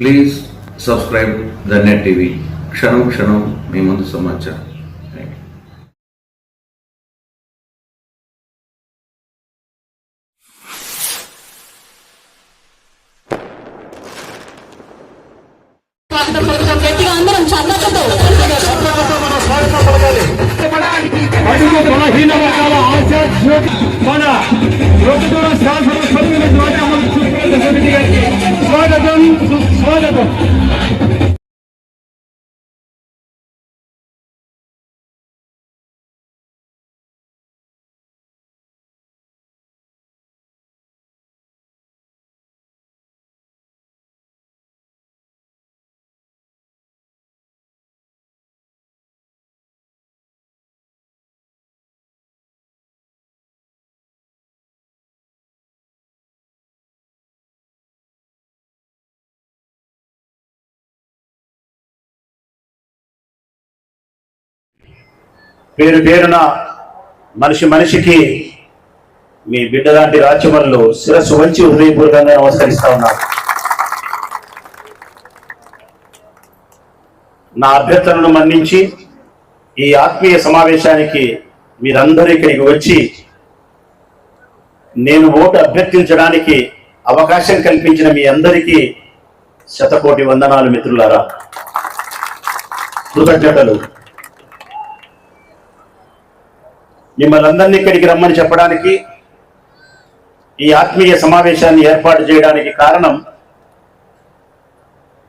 Please subscribe the net TV క్షణం క్షణం మీ ముందు సమాచారం థ్యాంక్ యూ స్వాగతం పలుకుతాం గట్టిగా అందరం చల్లతో అడుగు బలహీన వర్గాల ఆశా జ్యోతి మన ప్రభుత్వ శాసన సభ్యుల ద్వారా అమలు చూస్తున్న సమితి గారికి స్వాగతం Vámonos. Pues, పేరు పేరున మనిషి మనిషికి మీ బిడ్డ లాంటి రాజ్యములు శిరస్సు వంచి హృదయపూర్వకంగా నమస్కరిస్తా ఉన్నాను నా అభ్యర్థనను మన్నించి ఈ ఆత్మీయ సమావేశానికి మీరందరూ ఇక్కడికి వచ్చి నేను ఓటు అభ్యర్థించడానికి అవకాశం కల్పించిన మీ అందరికీ శతకోటి వందనాలు మిత్రులారా. కృతజ్ఞతలు. మిమ్మల్ని అందరినీ ఇక్కడికి రమ్మని చెప్పడానికి ఈ ఆత్మీయ సమావేశాన్ని ఏర్పాటు చేయడానికి కారణం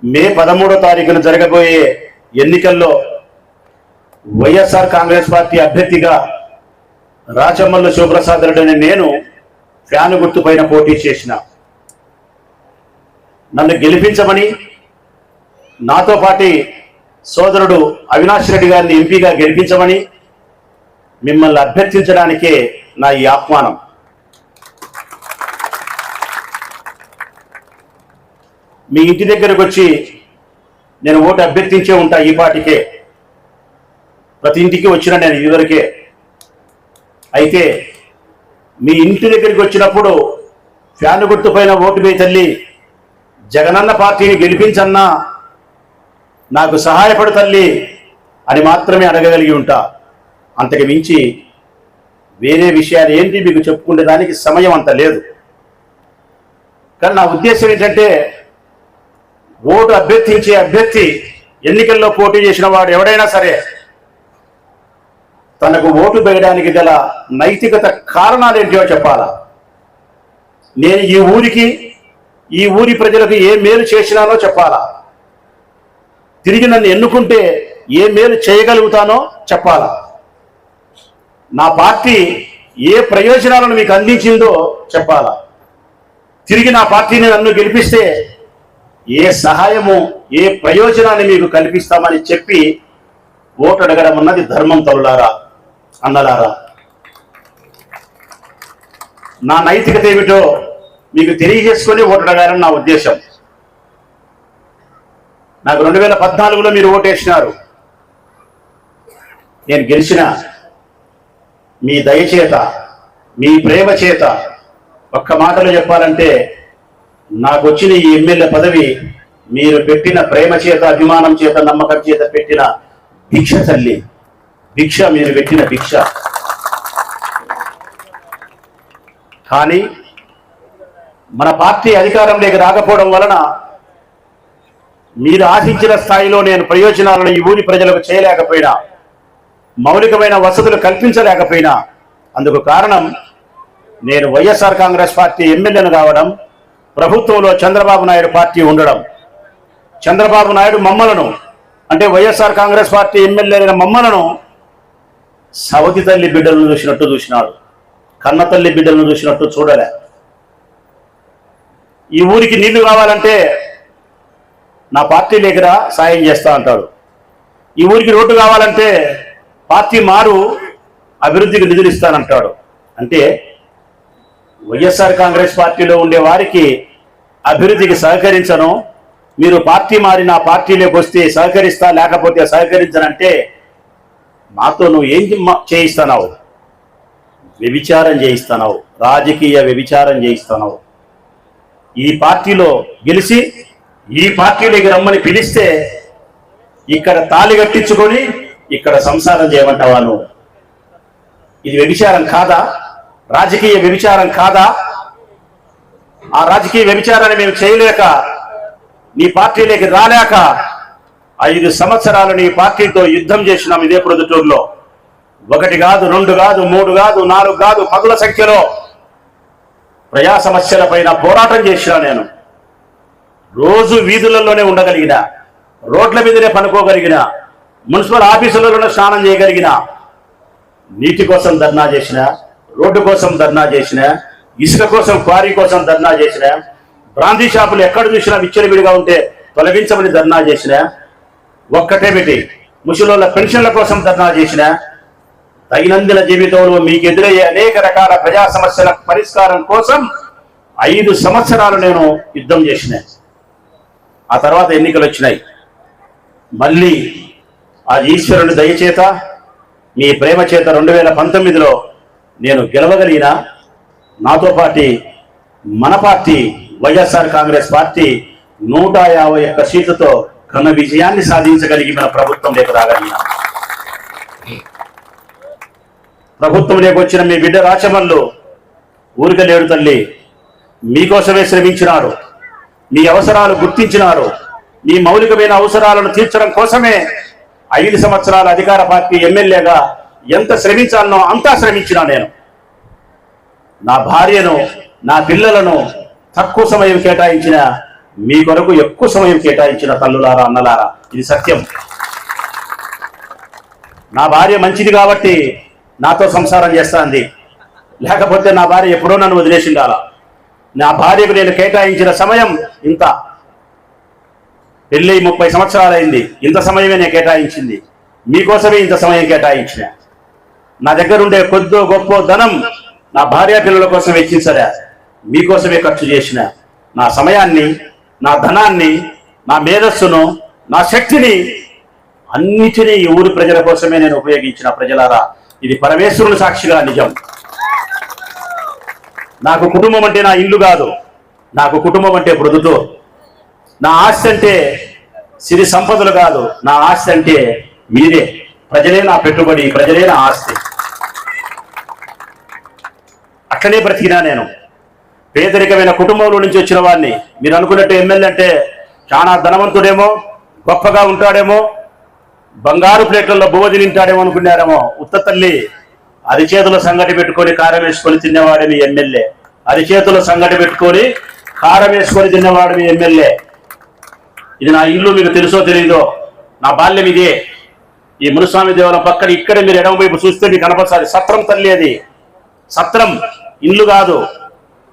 మే పదమూడో తారీఖున జరగబోయే ఎన్నికల్లో వైఎస్ఆర్ కాంగ్రెస్ పార్టీ అభ్యర్థిగా రాచమల్లు శివప్రసాద్ రెడ్డిని నేను ఫ్యాను గుర్తుపైన పోటీ చేసిన. నన్ను గెలిపించమని నాతో పాటి సోదరుడు అవినాష్ రెడ్డి గారిని ఎంపీగా గెలిపించమని మిమ్మల్ని అభ్యర్థించడానికే నా ఈ ఆహ్వానం. మీ ఇంటి దగ్గరకు వచ్చి నేను ఓటు అభ్యర్థించే ఉంటా ఈ పాటికే. ప్రతి ఇంటికి వచ్చిన నేను ఇదివరకే. అయితే మీ ఇంటి దగ్గరికి వచ్చినప్పుడు ఫ్యాన్ గుర్తుపైన ఓటు మీ తల్లి జగనన్న పార్టీని గెలిపించన్నా నాకు సహాయపడు తల్లి అని మాత్రమే అడగగలిగి ఉంటా. అంతకు మించి వేరే విషయాలు ఏంటి మీకు చెప్పుకునే దానికి సమయం అంత లేదు. కానీ నా ఉద్దేశం ఏంటంటే ఓటు అభ్యర్థించే అభ్యర్థి ఎన్నికల్లో పోటీ చేసిన వాడు ఎవడైనా సరే తనకు ఓటు వేయడానికి గల నైతికత కారణాలు ఏంటో చెప్పాలా? నేను ఈ ఊరికి ఈ ఊరి ప్రజలకు ఏ మేలు చేసినానో చెప్పాలా? తిరిగి నన్ను ఎన్నుకుంటే ఏ మేలు చేయగలుగుతానో చెప్పాలా? నా పార్టీ ఏ ప్రయోజనాలను మీకు అందించిందో చెప్పాలా? తిరిగి నా పార్టీని నన్ను గెలిపిస్తే ఏ సహాయము ఏ ప్రయోజనాన్ని మీకు కల్పిస్తామని చెప్పి ఓటు అడగడం అన్నది ధర్మం తరులారా అన్నలారా. నా నైతికత ఏమిటో మీకు తెలియజేసుకొని ఓటు అడగాలని నా ఉద్దేశం. నాకు రెండు వేల పద్నాలుగులో మీరు ఓటేసినారు. నేను గెలిచిన మీ దయచేత మీ ప్రేమ చేత ఒక్క మాటలో చెప్పాలంటే నాకు వచ్చిన ఈ ఎమ్మెల్యే పదవి మీరు పెట్టిన ప్రేమ చేత అభిమానం చేత నమ్మకం చేత పెట్టిన భిక్ష తల్లి. భిక్ష మీరు పెట్టిన భిక్ష. కానీ మన పార్టీ అధికారంలోకి రాకపోవడం వలన మీరు ఆశించిన స్థాయిలో నేను ప్రయోజనాలను ఈ ఊరి ప్రజలకు చేయలేకపోయినా మౌలికమైన వసతులు కల్పించలేకపోయినా అందుకు కారణం నేను వైఎస్ఆర్ కాంగ్రెస్ పార్టీ ఎమ్మెల్యేను కావడం ప్రభుత్వంలో చంద్రబాబు నాయుడు పార్టీ ఉండడం. చంద్రబాబు నాయుడు మమ్మలను అంటే వైఎస్ఆర్ కాంగ్రెస్ పార్టీ ఎమ్మెల్యేలైన మమ్మలను సవతి తల్లి బిడ్డలను చూసినట్టు చూసినాడు. కన్న తల్లి బిడ్డలను చూసినట్టు చూడలే. ఈ ఊరికి నీళ్ళు కావాలంటే నా పార్టీ లేకరా సాయం చేస్తా అంటాడు. ఈ ఊరికి రోడ్డు కావాలంటే పార్టీ మారు అభివృద్ధికి నిధులు ఇస్తానంటాడు. అంటే వైఎస్ఆర్ కాంగ్రెస్ పార్టీలో ఉండే వారికి అభివృద్ధికి సహకరించను. మీరు పార్టీ మారి నా పార్టీలోకి వస్తే సహకరిస్తా లేకపోతే సహకరించనంటే మాతో నువ్వు ఏం చేయిస్తానావు? వ్యభిచారం చేయిస్తానావు. రాజకీయ వ్యభిచారం చేయిస్తానావు. ఈ పార్టీలో గెలిచి ఈ పార్టీలోకి రమ్మని పిలిస్తే ఇక్కడ తాళి కట్టించుకొని ఇక్కడ సంసారం చేయమంటావా నువ్వు? ఇది వ్యభిచారం కాదా? రాజకీయ వ్యభిచారం కాదా? ఆ రాజకీయ వ్యభిచారాన్ని మేము చేయలేక నీ పార్టీలోకి రాలేక ఐదు సంవత్సరాలు నీ పార్టీతో యుద్ధం చేసినాం ఇదే ప్రొద్దుటూరులో. ఒకటి కాదు రెండు కాదు మూడు కాదు నాలుగు కాదు పదుల సంఖ్యలో ప్రజా సమస్యలపైన పోరాటం చేసినా నేను. రోజు వీధులలోనే ఉండగలిగిన రోడ్ల మీదనే పనుకోగలిగిన మున్సిపల్ ఆఫీసులలో స్నానం చేయగలిగిన నీటి కోసం ధర్నా చేసిన రోడ్డు కోసం ధర్నా చేసిన ఇసుక కోసం క్వారీ కోసం ధర్నా చేసిన బ్రాందీ షాపులు ఎక్కడ చూసినా విచ్చలవిడిగా ఉంటే తొలగించమని ధర్నా చేసిన ఒక్కటే పెట్టి ముసలోళ్ళ పెన్షన్ల కోసం ధర్నా చేసిన దైనందిన జీవితంలో మీకు ఎదురయ్యే అనేక రకాల ప్రజా సమస్యల పరిష్కారం కోసం ఐదు సంవత్సరాలు నేను యుద్ధం చేసిన. ఆ తర్వాత ఎన్నికలు వచ్చినాయి. మళ్ళీ ఆ ఈశ్వరుని దయచేత మీ ప్రేమ చేత రెండు వేల పంతొమ్మిదిలో నేను గెలవగలిగిన నాతో పాటి మన పార్టీ వైఎస్ఆర్ కాంగ్రెస్ పార్టీ నూట యాభై ఒక్క సీట్లతో ఘన విజయాన్ని సాధించగలిగి మన ప్రభుత్వం లేక రాగలిగిన. ప్రభుత్వం వచ్చిన మీ బిడ్డ రాచమల్లు ఊరిక లేడు తల్లి. మీకోసమే శ్రమించినారు. మీ అవసరాలు గుర్తించినారు. మీ మౌలికమైన అవసరాలను తీర్చడం కోసమే ఐదు సంవత్సరాల అధికార పార్టీ ఎమ్మెల్యేగా ఎంత శ్రమించాలనో అంతా శ్రమించినా నేను. నా భార్యను నా పిల్లలను తక్కువ సమయం కేటాయించిన మీ కొరకు ఎక్కువ సమయం కేటాయించిన తల్లులారా అన్నలారా ఇది సత్యం. నా భార్య మంచిది కాబట్టి నాతో సంసారం చేస్తాంది. లేకపోతే నా భార్య ఎప్పుడో నన్ను వదిలేసిండాల నా భార్యకు నేను కేటాయించిన సమయం ఇంత. పెళ్ళి ముప్పై సంవత్సరాలైంది. ఇంత సమయమే నేను కేటాయించింది. మీకోసమే ఇంత సమయం కేటాయించిన. నా దగ్గర ఉండే కొద్దో గొప్ప ధనం నా భార్య పిల్లల కోసం వెచ్చించరా. మీకోసమే ఖర్చు చేసిన. నా సమయాన్ని నా ధనాన్ని నా మేధస్సును నా శక్తిని అన్నిటినీ ఈ ఊరి ప్రజల కోసమే నేను ఉపయోగించిన ప్రజలారా. ఇది పరమేశ్వరుని సాక్షిగా నిజం. నాకు కుటుంబం అంటే నా ఇల్లు కాదు. నాకు కుటుంబం అంటే మృదుతో నా ఆస్తి అంటే సిరి సంపదలు కాదు నా ఆస్తి అంటే మీరే ప్రజలే నా పెట్టుబడి ప్రజలే నా ఆస్తి. అట్లనే బ్రతికినా నేను. పేదరికమైన కుటుంబంలో నుంచి వచ్చిన వాడిని. మీరు అనుకున్నట్టు ఎమ్మెల్యే అంటే చాలా ధనవంతుడేమో గొప్పగా ఉంటాడేమో బంగారు ప్లేట్లలో బువ్వ తింటాడేమో అనుకున్నారేమో. ఉత్త తల్లి అరిచేతుల సంగటి పెట్టుకొని కారం వేసుకొని తినేవాడు మీ ఎమ్మెల్యే. అరిచేతుల సంగటి పెట్టుకొని కారం వేసుకొని తినేవాడు మీ ఎమ్మెల్యే. ఇది నా ఇల్లు మీకు తెలుసో తెలియదో నా బాల్యం ఇదే. ఈ మునుస్వామి దేవాలయం పక్కన ఇక్కడే మీరు ఎడమ వైపు చూస్తే మీకు కనపడాలి సత్రం తల్లి అది. సత్రం ఇల్లు కాదు.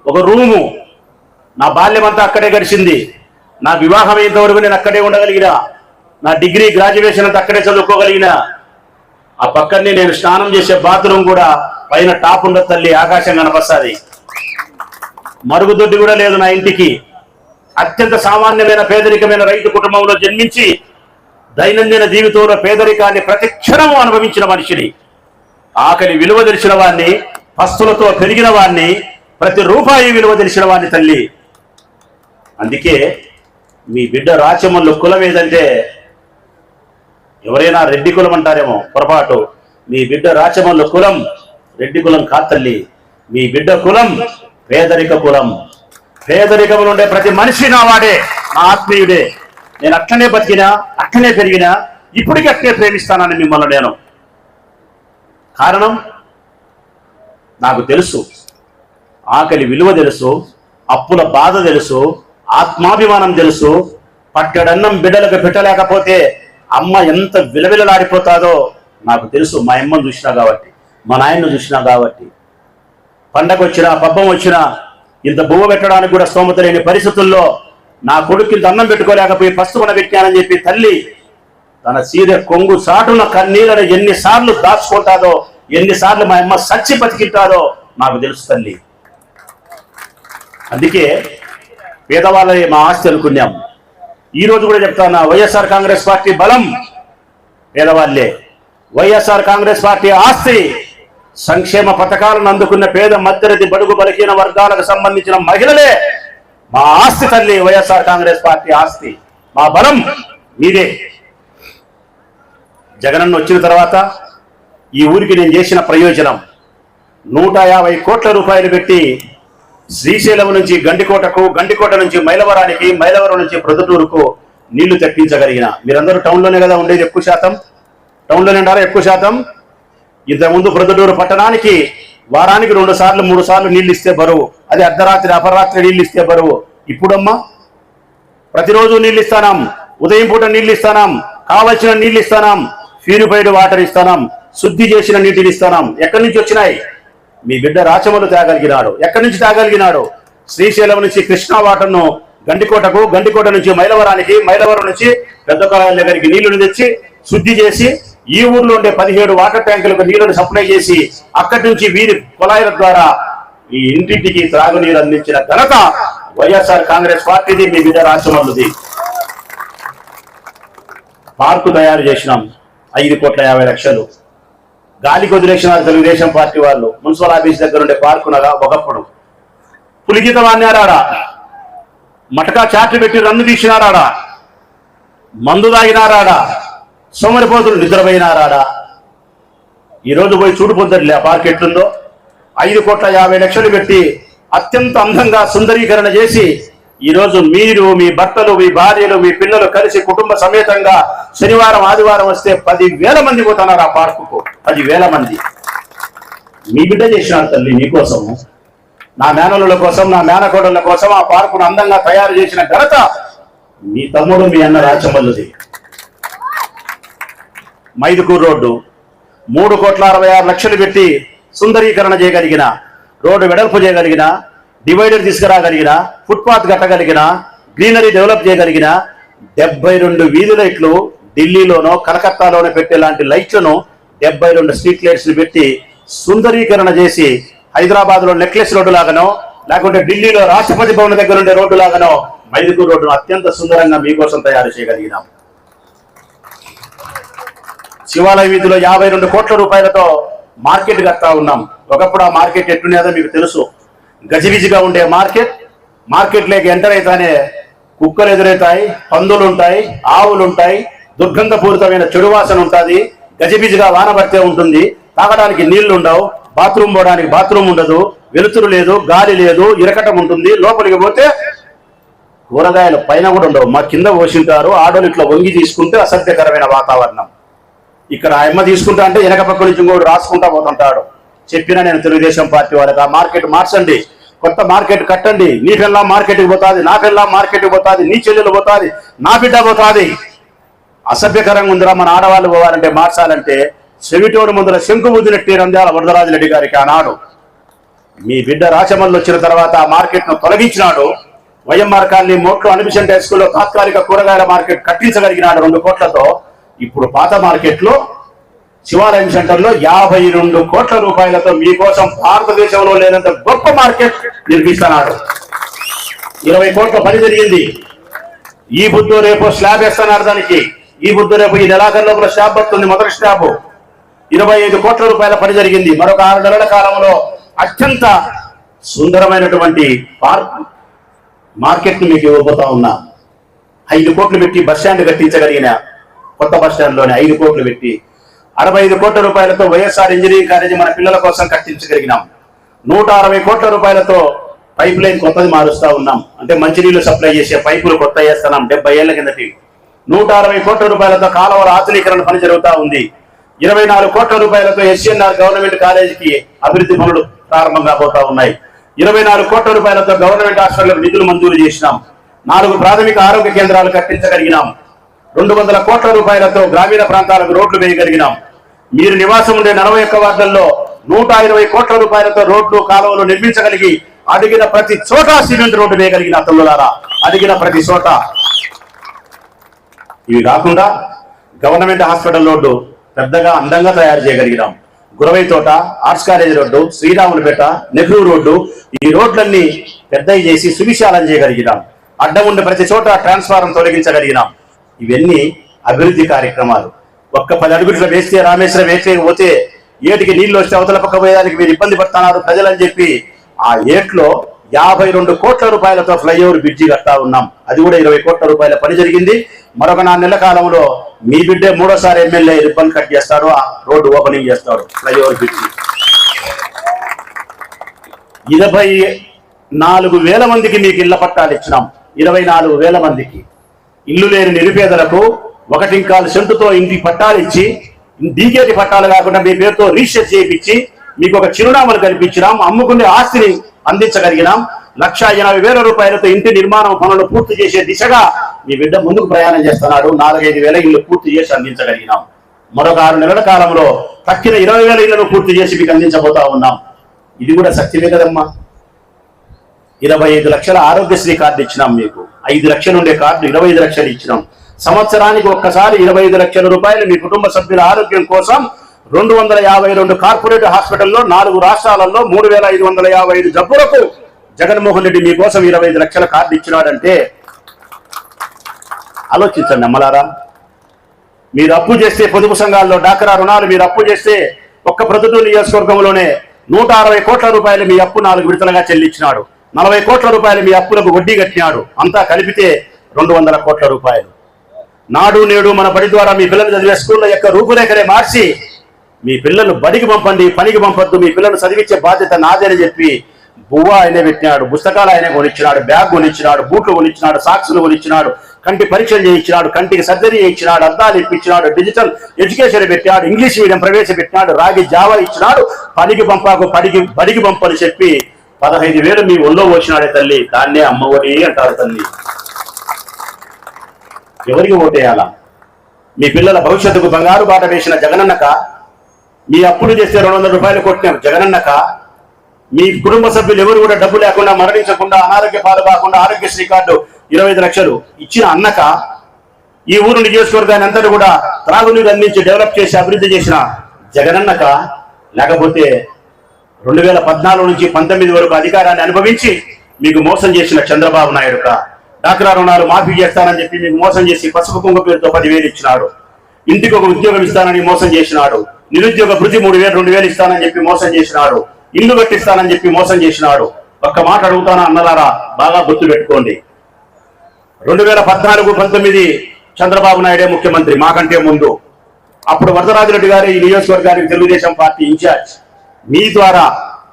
ఒక రూము. నా బాల్యం అంతా అక్కడే గడిచింది. నా వివాహం అయినంతవరకు నేను అక్కడే ఉండగలిగిన. నా డిగ్రీ గ్రాడ్యుయేషన్ అంతా అక్కడే చదువుకోగలిగిన. ఆ పక్కనే నేను స్నానం చేసే బాత్రూమ్ కూడా పైన టాప్ ఉండదు తల్లి ఆకాశం కనపస్తుంది మరుగుదొడ్డి కూడా లేదు నా ఇంటికి. అత్యంత సామాన్యమైన పేదరికమైన రైతు కుటుంబంలో జన్మించి దైనందిన జీవితంలో పేదరికాన్ని ప్రతి క్షణము అనుభవించిన మనిషిని ఆకలి విలువ తెలిసిన వాణ్ణి పస్తులతో పెరిగిన వాణ్ణి ప్రతి రూపాయి విలువ తెలిసిన వాణ్ణి తల్లి. అందుకే మీ బిడ్డ రాచమల్లు కులం ఏదంటే ఎవరైనా రెడ్డి కులం అంటారేమో పొరపాటు. మీ బిడ్డ రాచమల్లు కులం రెడ్డి కులం కాదు తల్లి. మీ బిడ్డ కులం పేదరిక కులం. పేదరికములు ఉండే ప్రతి మనిషి నా వాడే నా ఆత్మీయుడే. నేను అట్లనే బతికినా అట్లనే పెరిగినా ఇప్పటికీ అట్లే ప్రేమిస్తానని మిమ్మల్ని నేను. కారణం? నాకు తెలుసు. ఆకలి విలువ తెలుసు అప్పుల బాధ తెలుసు ఆత్మాభిమానం తెలుసు. పట్టడన్నం బిడ్డలకు పెట్టలేకపోతే అమ్మ ఎంత విలవిలలాడిపోతాదో నాకు తెలుసు. మా అమ్మను చూసినా కాబట్టి మా నాయన్ను చూసినా కాబట్టి. పండగ వచ్చినా పబ్బం వచ్చినా ఇంత బువ్వ పెట్టడానికి కూడా స్తోమత లేని పరిస్థితుల్లో నా కొడుకు ఇంత అన్నం పెట్టుకోలేకపోయి పసుపున పెట్టానని చెప్పి తల్లి తన సీర కొంగు సాటున కన్నీళ్ళని ఎన్నిసార్లు దాచుకుంటాదో ఎన్నిసార్లు మా అమ్మ సచ్చి బతికింటాదో నాకు తెలుసు తల్లి. అందుకే పేదవాళ్ళని మా ఆస్తి అనుకున్నాం. ఈ రోజు కూడా చెప్తాను వైఎస్ఆర్ కాంగ్రెస్ పార్టీ బలం పేదవాళ్ళే. వైఎస్ఆర్ కాంగ్రెస్ పార్టీ ఆస్తి సంక్షేమ పథకాలను అందుకున్న పేద మధ్యరతి బడుగు బలహీన వర్గాలకు సంబంధించిన మహిళలే మా ఆస్తి తల్లి వైఎస్ఆర్ కాంగ్రెస్ పార్టీ ఆస్తి. మా బలం మీదే. జగనన్న వచ్చిన తర్వాత ఈ ఊరికి నేను చేసిన ప్రయోజనం. నూట యాభై కోట్ల రూపాయలు పెట్టి శ్రీశైలం నుంచి గండికోటకు గండికోట నుంచి మైలవరానికి మైలవరం నుంచి ప్రొద్దుటూరుకు నీళ్ళు తెప్పించగలిగిన. మీరందరూ టౌన్లోనే కదా ఉండేది ఎక్కువ శాతం? టౌన్లోనే ఉండారా ఎక్కువ శాతం? ఇంతకుముందు ప్రొద్దుటూరు పట్టణానికి వారానికి రెండు సార్లు మూడు సార్లు నీళ్ళు ఇస్తే బరువు. అది అర్ధరాత్రి అపరాత్రి నీళ్ళు ఇస్తే బరువు. ఇప్పుడమ్మా ప్రతిరోజు నీళ్ళు ఇస్తానాం ఉదయం పూట నీళ్ళు ఇస్తానాం కావలసిన నీళ్ళు ఇస్తానాం ప్యూరిఫైడ్ వాటర్ ఇస్తానాం. శుద్ధి చేసిన నీటిని ఇస్తానాం. ఎక్కడి నుంచి వచ్చినాయి? మీ బిడ్డ రాచమలు తేగలిగినాడు. ఎక్కడి నుంచి తేగలిగినాడు? శ్రీశైలం నుంచి కృష్ణా వాటర్ను గండికోటకు గండికోట నుంచి మైలవరానికి మైలవరం నుంచి పెద్ద దగ్గరికి నీళ్ళను తెచ్చి శుద్ధి చేసి ఈ ఊర్లో ఉండే పదిహేడు వాటర్ ట్యాంకులకు నీళ్ళను సప్లై చేసి అక్కడి నుంచి వీరి కొలాయిల ద్వారా ఈ ఇంటింటికి త్రాగునీరు అందించిన ఘనత వైఎస్ఆర్ కాంగ్రెస్ పార్టీది మీ బిడ్డ రాచమల్లుది పార్కు తయారు చేసినాం ఐదు కోట్ల యాభై లక్షలు. గాలికి వదిలేసినారు తెలుగుదేశం పార్టీ వాళ్ళు. మున్సిపల్ ఆఫీస్ దగ్గర ఉండే పార్కు నగా ఒకప్పుడు. పులిగిత వాడినారాడా మటకా చాట్లు పెట్టి రన్ను తీసినారాడా? మందు తాగినారాడా? సోమరిపోతులు నిద్రపోయినారాడా? ఈ రోజు పోయి చూడు పొందట్లే ఆ పార్క్ ఐదు కోట్ల యాభై లక్షలు పెట్టి అత్యంత అందంగా సుందరీకరణ చేసి ఈ రోజు మీరు మీ భర్తలు మీ భార్యలు మీ పిల్లలు కలిసి కుటుంబ సమేతంగా శనివారం ఆదివారం వస్తే పది వేల మంది పోతున్నారు ఆ పార్కుకు? పది వేల మంది. మీ బిడ్డ చేసినారు తల్లి మీకోసము నా మేనలుల కోసం నా మేనకోడళ్ళ కోసం ఆ పార్కును అందంగా తయారు చేసిన ఘనత మీ తమ్ముడు మీ అన్న రాచమల్లుది. మైదుకూరు రోడ్డు. మూడు కోట్ల అరవై ఆరు లక్షలు పెట్టి సుందరీకరణ చేయగలిగిన రోడ్డు వెడల్పు చేయగలిగిన డివైడర్ తీసుకురాగలిగిన ఫుట్పాత్ కట్టగలిగిన గ్రీనరీ డెవలప్ చేయగలిగిన డెబ్బై రెండు వీధి లైట్లు ఢిల్లీలోనో కలకత్తాలోనో పెట్టే లాంటి లైట్లను డెబ్బై రెండు స్ట్రీట్ లైట్స్ని పెట్టి సుందరీకరణ చేసి హైదరాబాద్లో నెక్లెస్ రోడ్డు లాగానో లేకుంటే ఢిల్లీలో రాష్ట్రపతి భవన్ దగ్గర ఉండే రోడ్డు లాగానో మైదుకూరు రోడ్డును అత్యంత సుందరంగా మీకోసం తయారు చేయగలిగినాం. శివాలయ వీధిలో యాభై రెండు కోట్ల రూపాయలతో మార్కెట్ కడతా ఉన్నాం. ఒకప్పుడు ఆ మార్కెట్ ఎట్టునేదో మీకు తెలుసు. గజిబిజిగా ఉండే మార్కెట్ మార్కెట్లోకి ఎంటర్ అయితేనే కుక్కలు ఎదురవుతాయి పందులు ఉంటాయి ఆవులు ఉంటాయి దుర్గంధపూరితమైన చెడు వాసన ఉంటుంది గజిబిజిగా వాన పడితే ఉంటుంది తాగడానికి నీళ్ళు ఉండవు బాత్రూమ్ పోవడానికి బాత్రూమ్ ఉండదు వెలుతురు లేదు గాలి లేదు ఇరకటం ఉంటుంది లోపలికి పోతే కూరగాయలు పైన కూడా ఉండవు. మా కింద పోసింటారు ఆడోళ్ళు ఇట్లా వంగి తీసుకుంటే అసభ్యకరమైన వాతావరణం. ఇక్కడ ఆ అమ్మ తీసుకుంటా అంటే వెనక పక్క నుంచి ఇంకోటి రాసుకుంటా పోతుంటాడు. చెప్పినా నేను తెలుగుదేశం పార్టీ వాళ్ళకి ఆ మార్కెట్ మార్చండి. కొత్త మార్కెట్ కట్టండి. నీ పిల్ల మార్కెట్కి పోతాది నా పిల్ల మార్కెట్కి పోతాది నీ చెల్లెలు పోతాది నా బిడ్డ పోతాది. అసభ్యకరంగా ఉందిరా మన ఆడవాళ్ళు పోవాలంటే మార్చాలంటే చెవిటోడు ముందర శంకు బుద్ధినట్టు రంజాల వరదరాజు రెడ్డి గారికి ఆనాడు. మీ బిడ్డ రాచమల్లు వచ్చిన తర్వాత ఆ మార్కెట్ను తొలగించినాడు. వైఎంఆర్ కాలనీ మోట్లో అనిమిషన్ హై స్కూల్లో తాత్కాలిక కూరగాయల మార్కెట్ కట్టించగలిగినాడు రెండు కోట్లతో. ఇప్పుడు పాత మార్కెట్లో శివాలయం సెంటర్లో యాభై రెండు కోట్ల రూపాయలతో మీకోసం భారతదేశంలో లేనంత గొప్ప మార్కెట్ నిర్మిస్తున్నాడు ఇరవై కోట్ల పని జరిగింది. ఈ బుద్ధు రేపు స్లాబ్ వేస్తున్నారు దానికి. ఈ బుద్ధు రేపు ఈ నెలాఖరులో స్లాబ్ వస్తుంది మొదటి స్లాబ్. ఇరవై ఐదు కోట్ల రూపాయల పని జరిగింది. మరొక ఆరు నెలల కాలంలో అత్యంత సుందరమైనటువంటి పార్క్ మార్కెట్ని మీకు ఇవ్వబోతా ఉన్నా. ఐదు కోట్లు పెట్టి బస్ స్టాండ్ కట్టించగలిగిన కొత్త బస్ స్టాండ్లోని ఐదు కోట్లు పెట్టి అరవై ఐదు కోట్ల రూపాయలతో వైఎస్ఆర్ ఇంజనీరింగ్ కాలేజీ మన పిల్లల కోసం కట్టించగలిగినాం. నూట అరవై కోట్ల రూపాయలతో పైప్ లైన్ కొత్తది మారుస్తా ఉన్నాం. అంటే మంచినీళ్ళు సప్లై చేసే పైపులు కొత్త వేస్తున్నాం డెబ్బై ఏళ్ళ కిందటి. నూట అరవై కోట్ల రూపాయలతో కాలువల ఆధునీకరణ పని జరుగుతా ఉంది. ఇరవై నాలుగు కోట్ల రూపాయలతో ఎస్ఎన్ఆర్ గవర్నమెంట్ కాలేజీకి అభివృద్ధి పనులు ప్రారంభంగా పోతా ఉన్నాయి. ఇరవై నాలుగు కోట్ల రూపాయలతో గవర్నమెంట్ హాస్పిటల్ నిధులు మంజూరు చేసినాం. నాలుగు ప్రాథమిక ఆరోగ్య కేంద్రాలు కట్టించగలిగినాం. రెండు వందల కోట్ల రూపాయలతో గ్రామీణ ప్రాంతాలకు రోడ్లు వేయగలిగినాం. మీరు నివాసం ఉండే నలభై ఒక్క వార్డుల్లో నూట ఇరవై కోట్ల రూపాయలతో రోడ్లు కాలువలు నిర్మించగలిగి అడిగిన ప్రతి చోట సిమెంట్ రోడ్డు వేయగలిగిన తల్లులారా. అడిగిన ప్రతి చోట. ఇవి కాకుండా గవర్నమెంట్ హాస్పిటల్ రోడ్డు పెద్దగా అందంగా తయారు చేయగలిగినాం. గురవై తోట arts college road Sriramulapeta Nehru road ఈ రోడ్లన్నీ పెద్దవి చేసి సువిశాలం చేయగలిగినాం. అడ్డం ఉండే ప్రతి చోట ట్రాన్స్ఫారం తొలగించగలిగినాం. ఇవన్నీ అభివృద్ధి కార్యక్రమాలు. ఒక్క పది అడుగులు వేస్తే రామేశ్వరం వేసేయకపోతే పోతే ఏటికి నీళ్ళు వస్తే అవతల పక్క పోయేదానికి మీరు ఇబ్బంది పడుతున్నారు ప్రజలని చెప్పి ఆ ఏట్లో యాభై రెండు కోట్ల రూపాయలతో ఫ్లైఓవర్ బ్రిడ్జి కడతా ఉన్నాం. అది కూడా ఇరవై కోట్ల రూపాయల పని జరిగింది. మరొక నాలుగు నెలల కాలంలో మీ బిడ్డే మూడోసారి ఎమ్మెల్యే రిబ్బన్ కట్ చేస్తాడు ఆ రోడ్డు ఓపెనింగ్ చేస్తాడు ఫ్లైఓవర్ బ్రిడ్జి. ఇరవై నాలుగు వేల మందికి మీకు ఇళ్ళ పట్టాలు ఇచ్చినాం. ఇరవై నాలుగు వేల మందికి. ఇల్లు లేని నిరుపేదలకు ఒకటింకాలు సెంటుతో ఇంటి పట్టాలు ఇచ్చి డీకేటి పట్టాలు కాకుండా మీ పేరుతో రిజిస్టర్ చేయించి మీకు ఒక చిరునామాలు కల్పించినాం అమ్ముకునే ఆస్తిని అందించగలిగినాం. లక్ష ఎనభై వేల రూపాయలతో ఇంటి నిర్మాణం పనులు పూర్తి చేసే దిశగా మీ బిడ్డ ముందుకు ప్రయాణం చేస్తున్నాడు. నాలుగైదు వేల ఇల్లు పూర్తి చేసి అందించగలిగినాం. మరొక ఆరు నెలల కాలంలో తక్కిన ఇరవై వేల ఇళ్ళను పూర్తి చేసి మీకు అందించబోతా ఉన్నాం. ఇది కూడా సత్యమే కదమ్మా. ఇరవై ఐదు లక్షల ఆరోగ్యశ్రీ కార్డు ఇచ్చినాం మీకు. ఐదు లక్షలు ఉండే కార్డు ఇరవై ఐదు లక్షలు ఇచ్చినాం. సంవత్సరానికి ఒక్కసారి ఇరవై ఐదు లక్షల రూపాయలు మీ కుటుంబ సభ్యుల ఆరోగ్యం కోసం రెండు వందల యాభై రెండు కార్పొరేట్ హాస్పిటల్లో నాలుగు రాష్ట్రాలలో మూడు వేల ఐదు వందల యాభై ఐదు జబ్బులకు జగన్మోహన్ రెడ్డి మీకోసం ఇరవై ఐదు లక్షల కార్డు ఇచ్చినాడంటే ఆలోచించండి అమ్మలారా. మీరు అప్పు చేస్తే పొదుపు సంఘాల్లో డాక్రా రుణాలు మీరు అప్పు చేస్తే ఒక్క ప్రొద్దుటూరు నియోజకవర్గంలోనే నూట అరవై కోట్ల రూపాయలు మీ అప్పు నాలుగు విడతలుగా చెల్లించినాడు. నలభై కోట్ల రూపాయలు మీ అప్పులకు వడ్డీ కట్టినాడు. అంతా కలిపితే రెండు వందల కోట్ల రూపాయలు. నాడు నేడు మన బడి ద్వారా మీ పిల్లలు చదివే స్కూళ్ళ యొక్క రూపురేఖలే మార్చి మీ పిల్లలు బడికి పంపండి పనికి పంపొద్దు మీ పిల్లలు చదివించే బాధ్యత నాదని చెప్పి బువ్వ ఆయనే పెట్టినాడు పుస్తకాలు ఆయనే కొనిచ్చినాడు బ్యాగ్ కొనిచ్చినాడు బూట్లు కొనిచ్చినాడు సాక్సులు కొనిచ్చినాడు కంటి పరీక్షలు చేయించినాడు కంటికి సర్జరీ చేయించినాడు అద్దాలు ఇప్పించినాడు డిజిటల్ ఎడ్యుకేషన్ పెట్టాడు ఇంగ్లీష్ మీడియం ప్రవేశపెట్టినాడు రాగి జావా ఇచ్చినాడు పనికి పంపాకు పడికి బడికి పంపని చెప్పి పదహైదు వేలు మీ ఒళ్ళో వచ్చినాడే తల్లి. దాన్నే అమ్మఒడి అంటారు తల్లి. ఎవరికి ఓటేయాలా? మీ పిల్లల భవిష్యత్తుకు బంగారు బాట వేసిన జగనన్నక మీ అప్పులు చేస్తే రెండు వందల రూపాయలు కొట్టిన జగనన్నక మీ కుటుంబ సభ్యులు ఎవరు కూడా డబ్బు లేకుండా మరణించకుండా అనారోగ్య పాలు కాకుండా ఆరోగ్యశ్రీ కార్డు ఇరవై ఐదు లక్షలు ఇచ్చిన అన్నక ఈ ఊరు నియోజకవర్గాన్ని అంతటి కూడా త్రాగునీరు అందించి డెవలప్ చేసి అభివృద్ధి చేసిన జగనన్నక లేకపోతే రెండు వేల పద్నాలుగు నుంచి పంతొమ్మిది వరకు అధికారాన్ని అనుభవించి మీకు మోసం చేసిన చంద్రబాబు నాయుడుక డాక్రా రుణాలు మాఫీ చేస్తానని చెప్పి మీకు మోసం చేసి పసుపు కుంగ పేరుతో పదివేలు ఇచ్చినాడు. ఇంటికి ఒక ఉద్యోగం ఇస్తానని మోసం చేసినాడు. నిరుద్యోగ భృతి మూడు వేలు రెండు వేలు ఇస్తానని చెప్పి మోసం చేసినాడు. ఇల్లు కట్టిస్తానని చెప్పి మోసం చేసినాడు. ఒక్క మాట అడుగుతానా అన్నలారా? బాగా గుర్తు పెట్టుకోండి. రెండు వేల పద్నాలుగు పంతొమ్మిది చంద్రబాబు నాయుడే ముఖ్యమంత్రి మాకంటే ముందు. అప్పుడు వరదరాజిరెడ్డి గారి ఈ నియోజకవర్గానికి తెలుగుదేశం పార్టీ ఇన్ఛార్జ్. మీ ద్వారా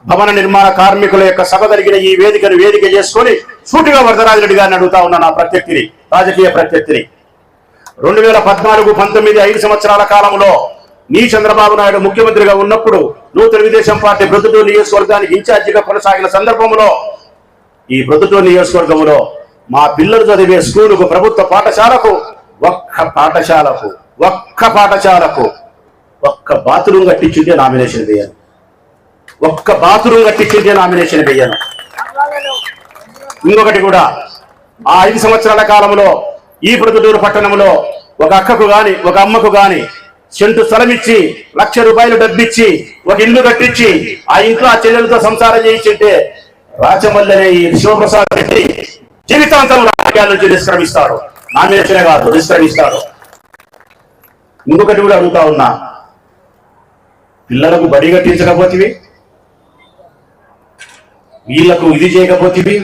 భవన నిర్మాణ కార్మికుల యొక్క సభ జరిగిన ఈ వేదికను వేదిక చేసుకొని సూటిగా వరదరాజరెడ్డి గారిని అడుగుతా ఉన్నా నా ప్రత్యర్థిని రాజకీయ ప్రత్యర్థిని. రెండు వేల పద్నాలుగు పంతొమ్మిది ఐదు సంవత్సరాల కాలంలో నీ చంద్రబాబు నాయుడు ముఖ్యమంత్రిగా ఉన్నప్పుడు నువ్వు తెలుగుదేశం పార్టీ ప్రొద్దుటూరు నియోజకవర్గానికి ఇన్ఛార్జిగా కొనసాగిన సందర్భంలో ఈ ప్రొద్దుటూరు నియోజకవర్గంలో మా పిల్లలు చదివే స్కూలుకు ప్రభుత్వ పాఠశాలకు ఒక్క పాఠశాలకు ఒక్క పాఠశాలకు ఒక్క బాత్రూమ్ కట్టించుంటే నామినేషన్ వేయాలి. ఒక్క బాత్రూమ్ కట్టించుంటే నామినేషన్ వేయను ఇంకొకటి కూడా ఆ ఐదు సంవత్సరాల కాలంలో ఈ ప్రొద్దుటూరు పట్టణంలో ఒక అక్కకు గాని ఒక అమ్మకు గాని సెంటు స్థలం ఇచ్చి లక్ష రూపాయలు డబ్బిచ్చి ఒక ఇల్లు కట్టించి ఆ ఇంట్లో ఆ చెల్లెలతో సంసారం చేయించుంటే రాచమల్లి అనే ఈ శివప్రసాద్ రెడ్డి జీవితాంతం రాజకీయాల నుంచి నిష్క్రమిస్తాడు. నామినేషనే కాదు నిష్క్రమిస్తాడు. ఇంకొకటి కూడా అడుగుతా ఉన్నా పిల్లలకు బడి కట్టించకపోతే వీళ్ళకు ఇది చేయకపోతివి?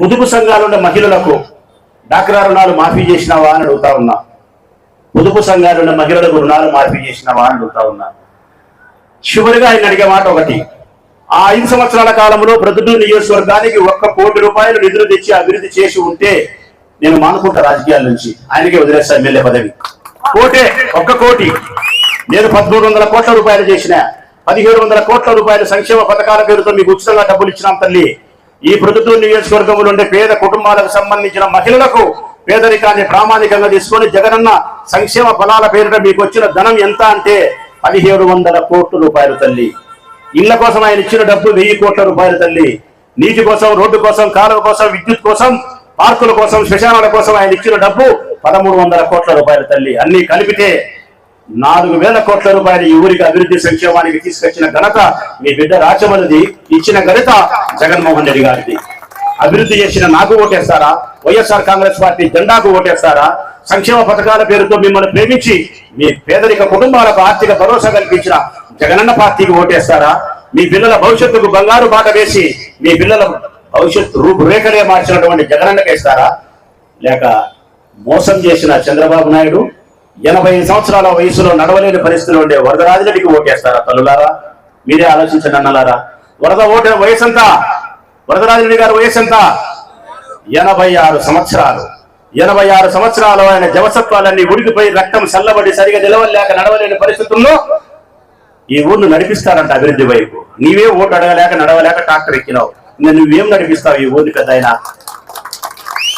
పొదుపు సంఘాలున్న మహిళలకు డాక్రా రుణాలు మాఫీ చేసినావా అని అడుగుతా ఉన్నా. పొదుపు సంఘాలున్న మహిళలకు రుణాలు మాఫీ చేసినావా అని అడుగుతా ఉన్నా. చివరిగా ఆయన అడిగే మాట ఒకటి. ఆ ఐదు సంవత్సరాల కాలంలో ప్రతిటూరు నియోజకవర్గానికి ఒక్క కోటి రూపాయలు నిధులు తెచ్చి అభివృద్ధి చేసి ఉంటే నేను మానుకుంటా రాజకీయాల నుంచి. ఆయనకే వదిలేస్తా ఎమ్మెల్యే పదవి. కోటే ఒక్క కోటి. నేను పదమూడు వందల కోట్ల రూపాయలు చేసిన పదిహేడు వందల కోట్ల రూపాయల సంక్షేమ పథకాల పేరుతో మీకు ఉచితంగా డబ్బులు ఇచ్చినాం తల్లి. ఈ ప్రొద్దుటూరు నియోజకవర్గంలో ఉండే పేద కుటుంబాలకు సంబంధించిన మహిళలకు పేదరికాన్ని ప్రామాణికంగా తీసుకొని జగనన్న సంక్షేమ ఫలాల పేరిట మీకు వచ్చిన ధనం ఎంత అంటే పదిహేడు వందల కోట్ల రూపాయలు తల్లి. ఇళ్ళ కోసం ఆయన ఇచ్చిన డబ్బు వెయ్యి కోట్ల రూపాయలు తల్లి. నీటి కోసం రోడ్డు కోసం కాలువ కోసం విద్యుత్ కోసం పార్కుల కోసం శ్మశానాల కోసం ఆయన ఇచ్చిన డబ్బు పదమూడు వందల కోట్ల రూపాయలు తల్లి. అన్ని కలిపితే నాలుగు వేల కోట్ల రూపాయలు ఈ ఊరికి అభివృద్ధి సంక్షేమానికి తీసుకొచ్చిన ఘనత మీ బిడ్డ రాచమల్లిది ఇచ్చిన ఘనత జగన్మోహన్ రెడ్డి గారిది. అభివృద్ధి చేసిన నాకు ఓటేస్తారా? వైఎస్ఆర్ కాంగ్రెస్ పార్టీ జెండాకు ఓటేస్తారా? సంక్షేమ పథకాల పేరుతో మిమ్మల్ని ప్రేమించి మీ పేదరిక కుటుంబాలకు ఆర్థిక భరోసా కల్పించిన జగనన్న పార్టీకి ఓటేస్తారా? మీ పిల్లల భవిష్యత్తుకు బంగారు బాట వేసి మీ పిల్లల భవిష్యత్తు రూపురేఖలే మార్చినటువంటి జగనన్నకేస్తారా? లేక మోసం చేసిన చంద్రబాబు నాయుడు ఎనభై సంవత్సరాల వయసులో నడవలేని పరిస్థితిలో ఉండే వరదరాజులకి ఓటేస్తారా తల్లులారా? మీరే ఆలోచించండి అన్నలారా. వరద ఓటు వయసు ఎంత వరదరాజుడి గారి వయసు ఎంత ఎనభై ఆరు సంవత్సరాలు. ఎనభై ఆరు సంవత్సరాలు ఆయన జవసత్వాలన్నీ ఉడికిపోయి రక్తం చల్లబడి సరిగా నిలవలేక నడవలేని పరిస్థితుల్లో ఈ ఊరిని నడిపిస్తారంట అభివృద్ధి వైపు. నీవే ఓటు అడగలేక నడవలేక ట్రాక్టర్ ఎక్కినావు. నేను నువ్వేం నడిపిస్తావు ఈ ఊరిని పెద్ద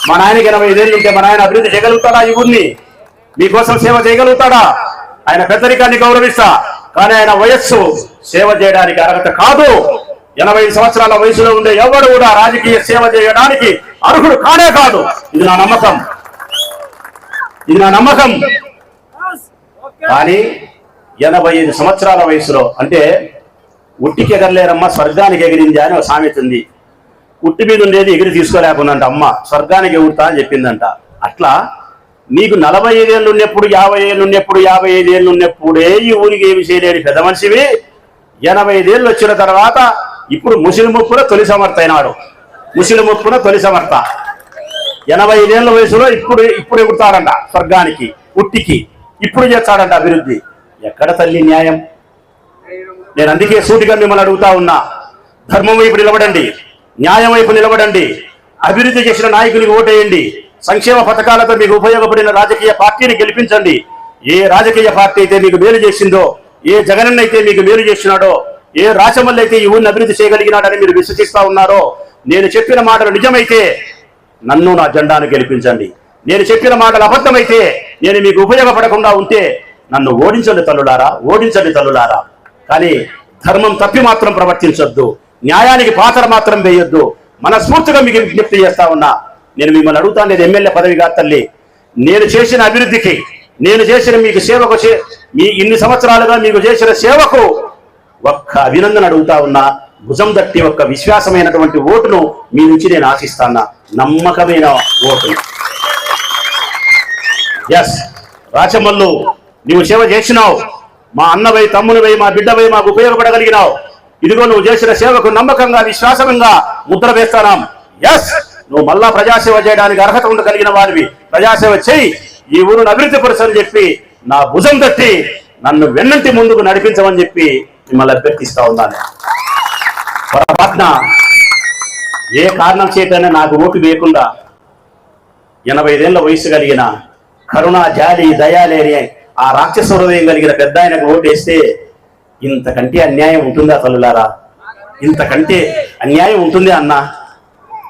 మా నాయనకి ఎనభై ఐదేళ్ళు ఉంటే మా నాయన అభివృద్ధి చేయగలుగుతారా ఈ ఊరిని? మీకోసం సేవ చేయగలుగుతాడా? ఆయన పెద్దరికాన్ని గౌరవిస్తా. కానీ ఆయన వయస్సు సేవ చేయడానికి అర్హత కాదు. ఎనభై సంవత్సరాల వయసులో ఉండే ఎవరు కూడా రాజకీయ సేవ చేయడానికి అర్హుడు కానే కాదు. ఇది నా నమ్మకం. ఇది నా నమ్మకం. కానీ ఎనభై ఐదు సంవత్సరాల వయసులో అంటే ఉట్టికి ఎగరలేరమ్మా స్వర్గానికి ఎగిరింది అని ఒక సామెత ఉంది. ఉట్టి మీద ఉండేది ఎగిరి తీసుకోలేకుండా అమ్మ. స్వర్గానికి ఎగురుతా అని చెప్పిందంట. అట్లా నీకు నలభై ఐదేళ్ళు ఉన్నప్పుడు యాభై ఏళ్ళు ఉన్నప్పుడు యాభై ఐదేళ్ళు ఉన్నప్పుడే ఈ ఊరికి ఏమి చేయలేని పెద్ద మనిషివి. ఎనభై ఐదేళ్ళు వచ్చిన తర్వాత ఇప్పుడు ముసిలి ముప్పున తొలి సమర్థ అయినాడు. ముసిలి ముప్పున తొలి సమర్థ ఎనభై ఐదేళ్ళ వయసులో ఇప్పుడు ఇప్పుడు ఎగురుతాడంట స్వర్గానికి ఉట్టికి. ఇప్పుడు చేస్తాడంట అభివృద్ధి. ఎక్కడ తల్లి న్యాయం? నేను అందుకే సూటిగా మిమ్మల్ని అడుగుతా ఉన్నా. ధర్మం వైపు నిలబడండి. న్యాయం వైపు నిలబడండి. అభివృద్ధి చేసిన నాయకునికి ఓటేయండి. సంక్షేమ పథకాలతో మీకు ఉపయోగపడిన రాజకీయ పార్టీని గెలిపించండి. ఏ రాజకీయ పార్టీ అయితే మీకు మేలు చేసిందో ఏ జగనన్న అయితే మీకు మేలు చేసినాడో ఏ రాచమల్లి అయితే ఈ ఊరిని అభివృద్ధి చేయగలిగినాడని మీరు విశ్వసిస్తా ఉన్నారో నేను చెప్పిన మాటలు నిజమైతే నన్ను నా జెండాను గెలిపించండి. నేను చెప్పిన మాటలు అబద్ధమైతే నేను మీకు ఉపయోగపడకుండా ఉంటే నన్ను ఓడించండి తల్లులారా ఓడించండి తల్లులారా. కానీ ధర్మం తప్పి మాత్రం ప్రవర్తించొద్దు. న్యాయానికి పాత్ర మాత్రం వేయొద్దు. మనస్ఫూర్తిగా మీకు విజ్ఞప్తి చేస్తా ఉన్నా నేను మిమ్మల్ని అడుగుతాను లేదు ఎమ్మెల్యే పదవి కాదు తల్లి. నేను చేసిన అభివృద్ధికి నేను చేసిన మీకు సేవకు మీ ఇన్ని సంవత్సరాలుగా మీకు చేసిన సేవకు ఒక్క అభినందన అడుగుతా ఉన్నా భుజం దట్టి ఒక్క విశ్వాసమైనటువంటి ఓటును మీ నుంచి నేను ఆశిస్తాను నమ్మకమైన ఓటు. ఎస్ రాచమల్లు నీవు సేవ చేసినావు. మా అన్నవై తమ్మునివై మా బిడ్డవై మాకు ఉపయోగపడగలిగినావు. ఇదిగో నువ్వు చేసిన సేవకు నమ్మకంగా విశ్వాసంగా ముద్ర వేస్తానాం ఎస్ నువ్వు మళ్ళా ప్రజాసేవ చేయడానికి అర్హత ఉండగలిగిన వారివి ప్రజాసేవ చేయి. ఈ ఊరును అభివృద్ధి పరచని చెప్పి నా భుజం తట్టి నన్ను వెన్నంటి ముందుకు నడిపించమని చెప్పి మిమ్మల్ని అభ్యర్థిస్తా ఉన్నాను. పొరపాటున ఏ కారణం చేతనే నాకు ఓటు వేయకుండా ఎనభై ఐదేళ్ళ వయసు కలిగిన కరుణ జాలి దయాలేని ఆ రాక్షస హృదయం కలిగిన పెద్ద ఆయనకు ఓటేస్తే ఇంతకంటే అన్యాయం ఉంటుందా తల్లులారా? ఇంతకంటే అన్యాయం ఉంటుందే అన్నా?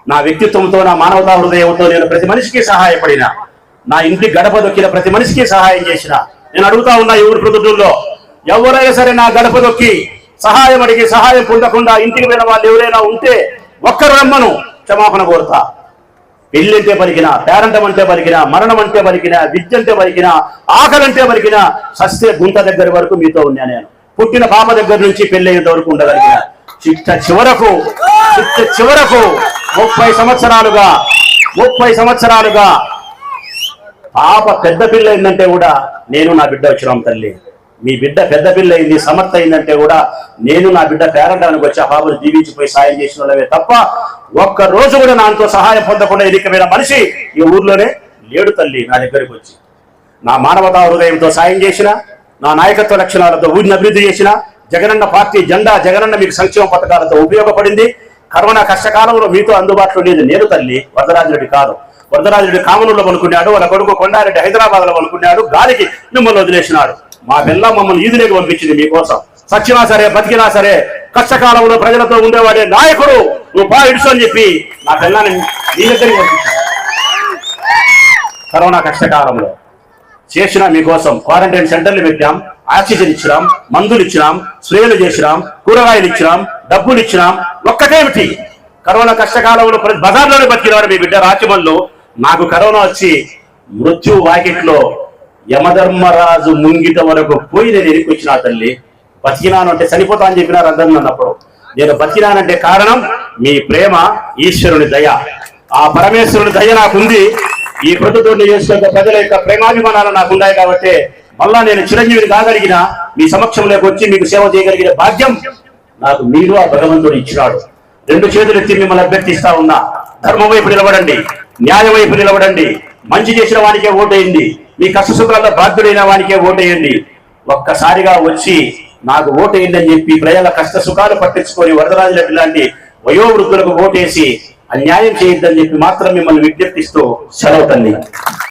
నా వ్యక్తిత్వంతో నా మానవతా హృదయంతో నేను ప్రతి మనిషికి సహాయపడిన నా ఇంటి గడప దొక్కిన ప్రతి మనిషికి సహాయం చేసిన నేను అడుగుతా ఉన్నా ఈ ఊరు ఎవరైనా సరే నా గడప దొక్కి సహాయం అడిగి సహాయం పొందకుండా ఇంటికి పోయిన వాళ్ళు ఎవరైనా ఉంటే ఒక్కరు రమ్మను క్షమాపణ కోరుతా. పెళ్ళంటే పలికిన పేరంటం అంటే పలికిన మరణం అంటే పలికిన విద్య అంటే పలికిన ఆకలంటే పలికిన సస్య గుంట దగ్గర వరకు మీతో ఉన్నా నేను. పుట్టిన పాప దగ్గర నుంచి పెళ్ళయ్యేంత వరకు ఉండగలిగిన. చిట్ట చివరకు చిట్ట చివరకు ముప్పై సంవత్సరాలుగా ముప్పై సంవత్సరాలుగా పాప పెద్ద పిల్ల అయిందంటే కూడా నేను నా బిడ్డ వచ్చినాం తల్లి. మీ బిడ్డ పెద్ద పిల్ల అయింది సమర్థ అయిందంటే కూడా నేను నా బిడ్డ పేరంటానికి వచ్చి ఆ పాపను దీవించిపోయి సాయం చేసిన వాళ్ళమే తప్ప ఒక్క రోజు కూడా నాతో సహాయం పొందకుండా ఎన్నికమైన మనిషి ఈ ఊర్లోనే లేడు తల్లి నా దగ్గరికి వచ్చి. నా మానవతా హృదయంతో సాయం చేసిన నా నాయకత్వ లక్షణాలతో ఊరిని అభివృద్ధి చేసిన జగనన్న పార్టీ జెండా జగనన్న మీకు సంక్షేమ పథకాలతో ఉపయోగపడింది. కరోనా కష్టకాలంలో మీతో అందుబాటులో లేదు. నేను తల్లి వరదరాజుడి కాదు. వరదరాజుడి కామనూరులో పనుకున్నాడు వాళ్ళ కొడుకు కొండారెడ్డి హైదరాబాద్లో పనుకున్నాడు గాలికి మిమ్మల్ని వదిలేసినాడు. మా పిల్ల మమ్మల్ని ఈదులేకి పంపించింది మీకోసం. సచ్చినా సరే బతికినా సరే కష్టకాలంలో ప్రజలతో ఉండేవాడే నాయకుడు నువ్వు బా ఇడుచు అని చెప్పి నా పిల్లని మీ దగ్గరికి పంపించాను కరోనా కష్టకాలంలో చేసిన మీకోసం క్వారంటైన్ సెంటర్లు పెట్టాం. ఆక్సిజన్ ఇచ్చినాం మందులు ఇచ్చినాం స్ప్రేలు చేసినాం కూరగాయలు ఇచ్చినాం డబ్బులు ఇచ్చినాం. ఒక్కటేమిటి? కరోనా కష్టకాలంలో ప్రతి బజార్లోనే బతికినాడు మీ బిడ్డ రాజ్యమంలో నాకు కరోనా వచ్చి మృత్యు వాకిట్లో యమధర్మరాజు ముంగిట వరకు పోయి నేను ఎనికి వచ్చిన తల్లి. బతికినాను అంటే చనిపోతా అని చెప్పినారు అందరు అన్నప్పుడు నేను బతికినానంటే కారణం మీ ప్రేమ ఈశ్వరుని దయ. ఆ పరమేశ్వరుని దయ నాకుంది. ఈ ప్రభుత్వం నియోజకవర్గ ప్రజల యొక్క ప్రేమాభిమానాలు నాకున్నాయి కాబట్టి మళ్ళా నేను చిరంజీవిని కాగలిగిన మీ సమక్షంలోకి వచ్చి మీకు సేవ చేయగలిగిన భాగ్యం నాకు మీరు ఆ భగవంతుడు ఇచ్చినాడు. రెండు చేతులు ఎత్తి మిమ్మల్ని అభ్యర్థిస్తా ఉన్నా. ధర్మం వైపు నిలబడండి. న్యాయం వైపు నిలబడండి. మంచి చేసిన వానికే ఓటేయండి. మీ కష్టసుఖాల్లో బాధ్యుడైన వానికే ఓటేయండి. ఒక్కసారిగా వచ్చి నాకు ఓటేయండి అని చెప్పి ప్రజల కష్ట సుఖాలు పట్టించుకొని వరదరాజు లాంటి వయోవృద్ధులకు ఓటేసి అన్యాయం చేయొద్దని చెప్పి మాత్రం మిమ్మల్ని విజ్ఞప్తిస్తూ సెలవు తల్లి.